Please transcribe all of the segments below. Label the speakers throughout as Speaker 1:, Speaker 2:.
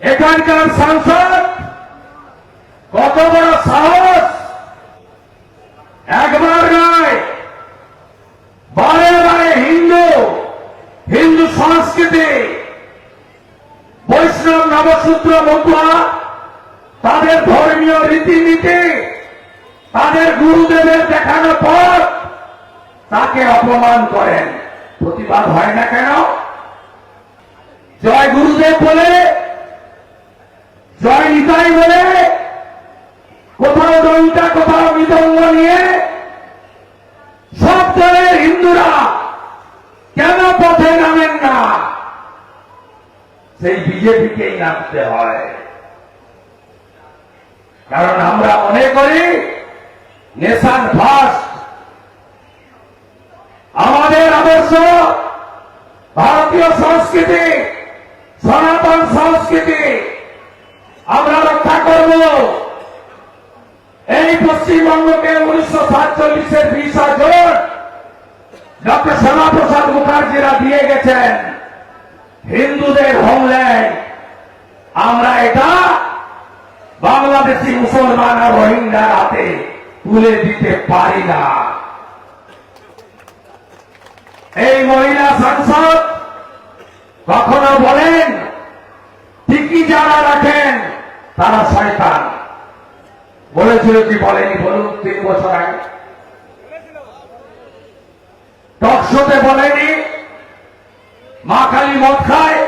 Speaker 1: এখানকার সাংসদ, কত বড় সাহস? একবার নয়, বারে বারে হিন্দু হিন্দু সংস্কৃতি, বৈষ্ণব নবসূত্র মতুয়া তাদের ধর্মীয় রীতিনীতি, তাদের গুরুদেবের দেখানো পর তাকে অপমান করেন। প্রতিবাদ হয় না কেন? জয় গুরুদেব বলে জয় নিতাই বলে কোথাও দলটা, কোথাও মৃদঙ্গ নিয়ে সব দলের হিন্দুরা কেন পথে নামেন না? সেই বিজেপিকেই নামতে হয়। কারণ আমরা মনে করি নেশান ফার্স্ট আমাদের আদর্শ ভারতীয় সংস্কৃতি, সনাতন সংস্কৃতি আমরা রক্ষা করব। এই পশ্চিমবঙ্গকে উনিশশো সাতচল্লিশের বিশা জোর ডক্টর শ্যামাপ্রসাদ মুখার্জিরা দিয়ে গেছেন। হিন্দুদের হোমল্যান্ড আমরা এটা বাংলাদেশি মুসলমান আর রোহিঙ্গার হাতে তুলে দিতে পারি না। এই মহিলা সাংসদ কখনো বলেন, ঠিকই যারা রাখেন তারা শয়তান। বলেছিল কি বলেনি বলুন তিন বছর আগে? টকশোতে বলেনি, মা কালী মদ খায়,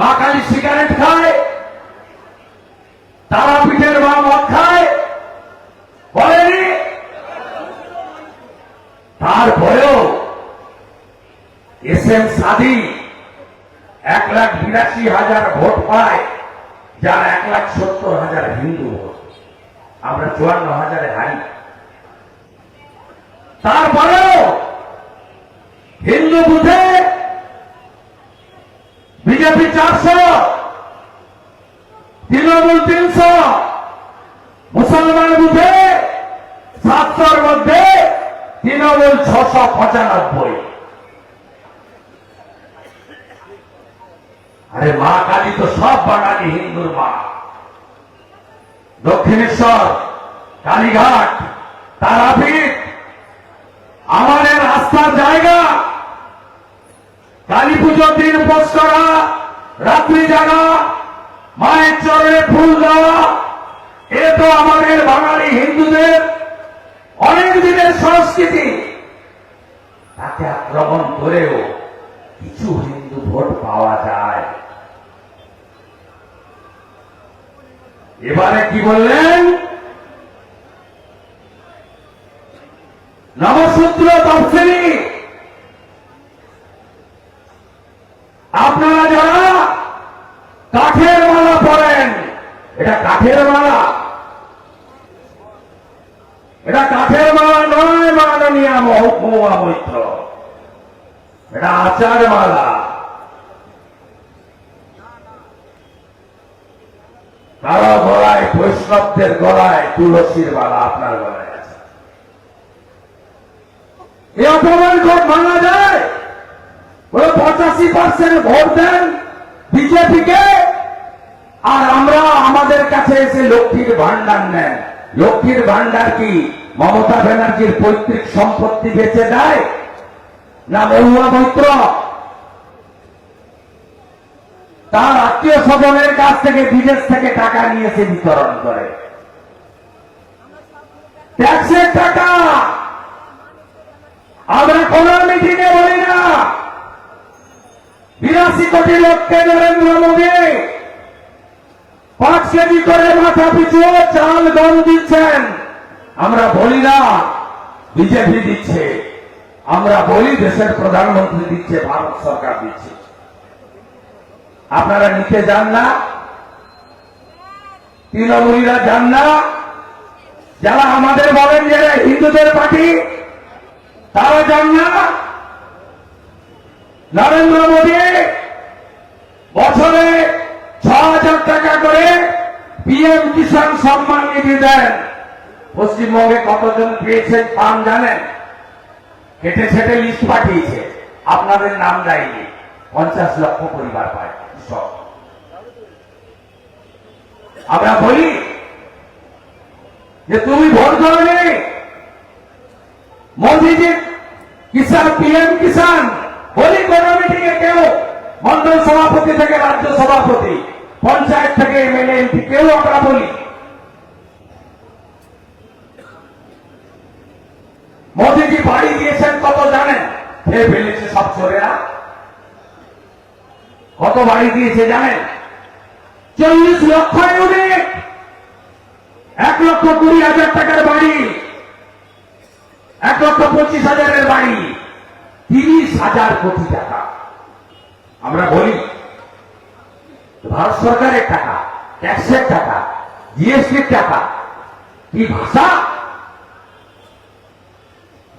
Speaker 1: মা কালী সিগারেট খায় তারা তারাপীঠের মা মদ খায়, বলেনি? তারপরেও এস এম সাদি এক লাখ বিরাশি হাজার ভোট পায়। যার এক লাখ সত্তর হাজার হিন্দু আমরা চুয়ান্ন হাজারে হারি। তারপরেও হিন্দু বুথে বিজেপি চারশো, তৃণমূল তিনশো, মুসলমান বুথে সাতশোর মধ্যে তৃণমূল ছশো পঁচানব্বই আরে মা কালী তো সব বাঙালি, হিন্দুর মা। দক্ষিণেশ্বর, কালীঘাট, তারাপীঠ, আমাদের আস্থার জায়গা। কালী পুজোর দিন উপোস করা, রাত্রি জাগা, মায়ের চরণে ফুল দেওয়া। এ তো আমাদের বাঙালি, হিন্দুদের অনেক দিনের সংস্কৃতি। তাকে আক্রমণ করেও কিছু হিন্দু ভোট পাওয়া যায়। এবারে কি বললেন? নবসূত্র তফসিলি। আপনারা যারা কাঠের মালা পড়েন এটা কাঠের মালা। এটা কাঠের মালা নয়, মাননীয় মহকুমা মৈত্র। এটা আচার মালা। কারও গলায়, বৈষ্ণবদের গলায় তুলসীর মালা আপনার গলায় আছে। এই অপমান ভোট ভাঙা যায়। বলে পঁচাশি পার্সেন্ট ভোট দেন বিজেপিকে। আর আমরা আমাদের কাছে এসে লক্ষ্মীর ভান্ডার নেন। লক্ষ্মীর ভান্ডার কি? মমতা ব্যানার্জির পৈতৃক সম্পত্তি বেঁচে দেয়? না মহুয়া মৈত্র? তার আত্মীয় স্বজনের কাছ থেকে, বিদেশ থেকে টাকা নিয়েছে বিতরণ করে। ট্যাক্সের টাকা! আমরা কোন মিটিংয়ে বলি না। বিরাশি কোটি লোককে নরেন্দ্র মোদী পাঁচ কেজি করে মাথা পিছু চাল গম দিচ্ছেন। আমরা বলি না, বিজেপি দিচ্ছে। আমরা বলি দেশের প্রধানমন্ত্রী দিচ্ছে, ভারত সরকার দিচ্ছে। আপনারা নিতে যান না। তৃণমূলীরা যান না। যারা আমাদের বলেন যে হিন্দুদের পার্টি, তারা যান না। নরেন্দ্র মোদী বছরে ছ হাজার টাকা করে পিএম কিষাণ সম্মান নিধি দেন। পশ্চিমবঙ্গে কতজন পেয়েছেন পান জানেন? কেটে ছেটে লিস্ট পাঠিয়েছে। আপনাদের নাম দেয়নি। পঞ্চাশ লক্ষ পরিবার পায়, সব। আমরা বলি যে তুমি ভোট করবে মোদিজি কিষান পিএম কিষান বলি কোন কেউ, মন্ডল সভাপতি থেকে রাজ্য সভাপতি, পঞ্চায়েত থেকে এমএলএ, এমপি, কেউ আমরা বলি। মোদিজি বাড়ি দিয়েছেন কত জানেন? খেয়ে ফেলেছে সব চোরেরা। কত বাড়ি দিয়েছে জানেন? চল্লিশ লক্ষ ইউনিট এক লক্ষ কুড়ি হাজার টাকার বাড়ি, এক লক্ষ পঁচিশ হাজারের বাড়ি, তিরিশ হাজার কোটি টাকা। আমরা বলি, ভারত সরকারের টাকা, ট্যাক্সের টাকা, জিএসটির টাকা, কি ভাষা?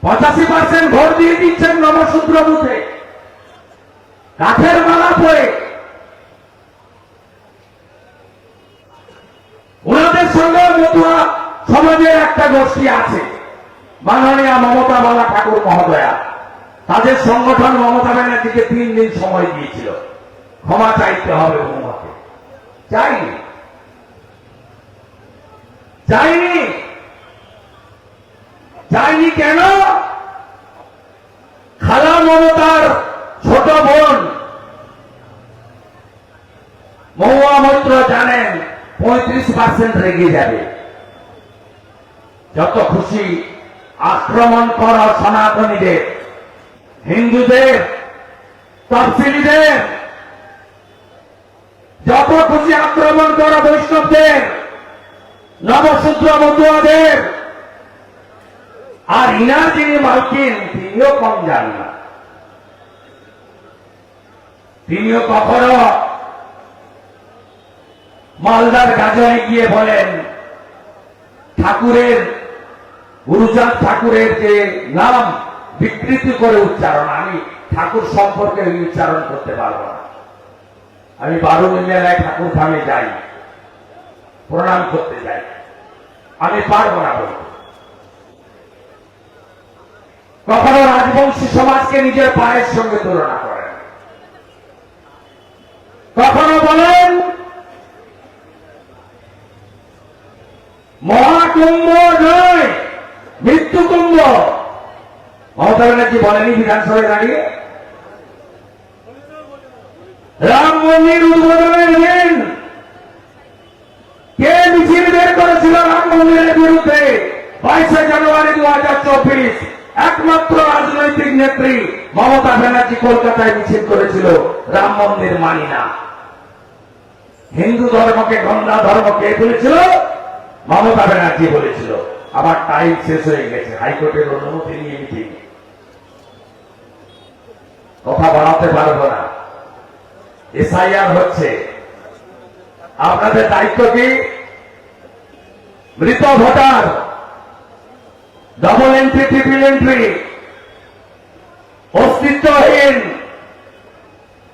Speaker 1: পঁচাশি পার্সেন্ট ভোট দিয়ে দিচ্ছেন নবসূত্র বুথে কাঠের মালা পরে ওনাদের সঙ্গে মতুয়া সমাজের একটা গোষ্ঠী আছে। মাননীয় মমতা বালা ঠাকুর মহোদয়া। তাদের সংগঠন মমতা ব্যানার্জিকে তিন দিন সময় দিয়েছিল। ক্ষমা চাইতে হবে মমতাকে চাইনি চাইনি চাইনি কেন? খালা মমতার ছোট বোন মহুয়া মৈত্র জানেন, পঁয়ত্রিশ পার্সেন্ট রেগে যাবে। যত খুশি আক্রমণ কর সনাতনীদের, হিন্দুদের, তফসিলিদের। যত খুশি আক্রমণ কর বৈষ্ণবদের, নবশূদ্র মতুয়াদের। আর ইনার যিনি মালকিন, তিনিও কম যান না। তিনিও কখনো মালদার গাজনে গিয়ে বলেন, ঠাকুরের গুরুচাঁদ ঠাকুরের যে নাম বিকৃতি করে উচ্চারণ, আমি ঠাকুর সম্পর্কে উচ্চারণ করতে পারব না। আমি বারুণী মেলায় ঠাকুর ধামে যাই, প্রণাম করতে যাই। আমি পারব না বলতে। কখনো রাজবংশী সমাজকে নিজের পায়ের সঙ্গে তুলনা করেন। কখনো বলেন মহাকুম্ভ নয় মৃত্যু কুম্ভ মমতা ব্যানার্জি বলেনি বিধানসভায় দাঁড়িয়ে? রাম মন্দির উদ্বোধনের দিন কে মিছিল বের করেছিল রাম মন্দিরের বিরুদ্ধে? বাইশে জানুয়ারি দু হাজার চব্বিশ, একমাত্র রাজনৈতিক নেত্রী মমতা ব্যানার্জি কলকাতায় মিছিল করেছিল, রাম মন্দির মানি না হিন্দু ধর্মকে, গঙ্গা ধর্ম কে তুলেছিল মমতা ব্যানার্জি বলেছিল আবার টাইম শেষ হয়ে গেছে, হাইকোর্টের অনুমতি নিয়ে মিটিং কথা বাড়াতে পারব না। এসআইআর হচ্ছে, আপনাদের দায়িত্ব কি? মৃত voter double entry triple entry অস্তিত্বহীন,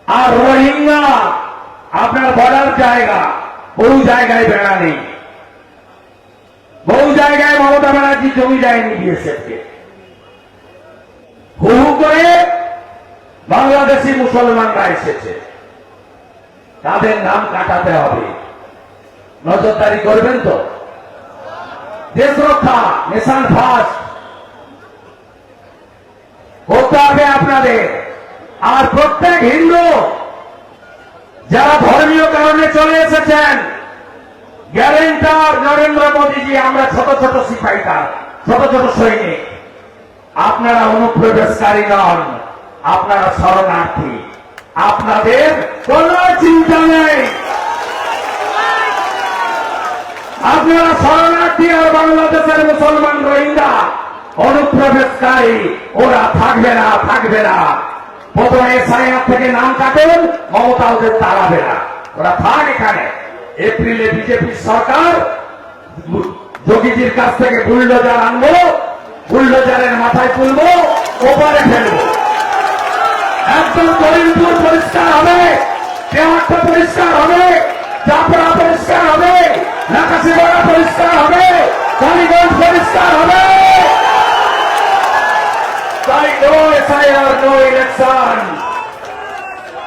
Speaker 1: আর রোহিঙ্গা, আপনার বর্ডার জায়গা, বহু জায়গায় বেড়া নেই জায়গায় মমতা ব্যানার্জি জমি দেয়নি বিএসএফকে। হু হু করে বাংলাদেশি মুসলমানরা এসেছে। তাদের নাম কাটাতে হবে। নজরদারি করবেন তো? দেশ রক্ষা নেশান ফার্স্ট করতে হবে আপনাদের। আর প্রত্যেক হিন্দু যারা ধর্মীয় কারণে চলে এসেছেন গ্যারেন্টার নরেন্দ্র মোদীজি, আমরা ছোট ছোট সিপাহিকার ছোট ছোট সৈনিক। আপনারা অনুপ্রবেশকারী নন, আপনারা শরণার্থী। আপনাদের কোন চিন্তা নেই। আপনারা শরণার্থী আর বাংলাদেশের মুসলমান রোহিঙ্গা। অনুপ্রবেশকারী, ওরা থাকবে না থাকবে না। প্রথমে এসআইআর থেকে নাম কাটেন মমতা ওদের তাড়াবে না। ওরা থাক এখানে। এপ্রিলে বিজেপি সরকার যোগীজির কাছ থেকে বুলডোজার আনব, বুলডোজারের মাথায় তুলবো, ওপারে ফেলব। একদম করিমপুর পরিষ্কার হবে, দেওয়ারটা পরিষ্কার হবে চাপড়া পরিষ্কার হবে নাকাশিপাড়া পরিষ্কার হবে, কালীগঞ্জ পরিষ্কার হবে। তাই নো এসআইআর নো ইলেকশন।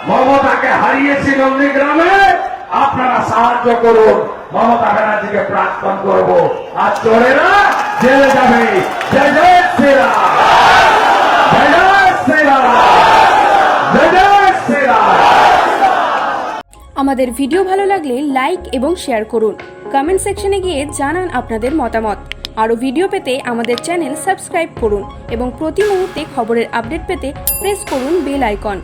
Speaker 1: মমতাকে হারিয়েছি নন্দীগ্রামে। আপনারা সাহায্য করুন। মমতা ব্যানার্জিকে প্রাক্তন করব। আর চোরেরা জেলে যাবে।
Speaker 2: আমাদের ভিডিও ভালো লাগলে লাইক এবং শেয়ার করুন। কমেন্ট সেকশনে গিয়ে জানান আপনাদের মতামত। আরও ভিডিও পেতে আমাদের চ্যানেল সাবস্ক্রাইব করুন এবং প্রতি মুহূর্তে খবরের আপডেট পেতে প্রেস করুন বেল আইকন।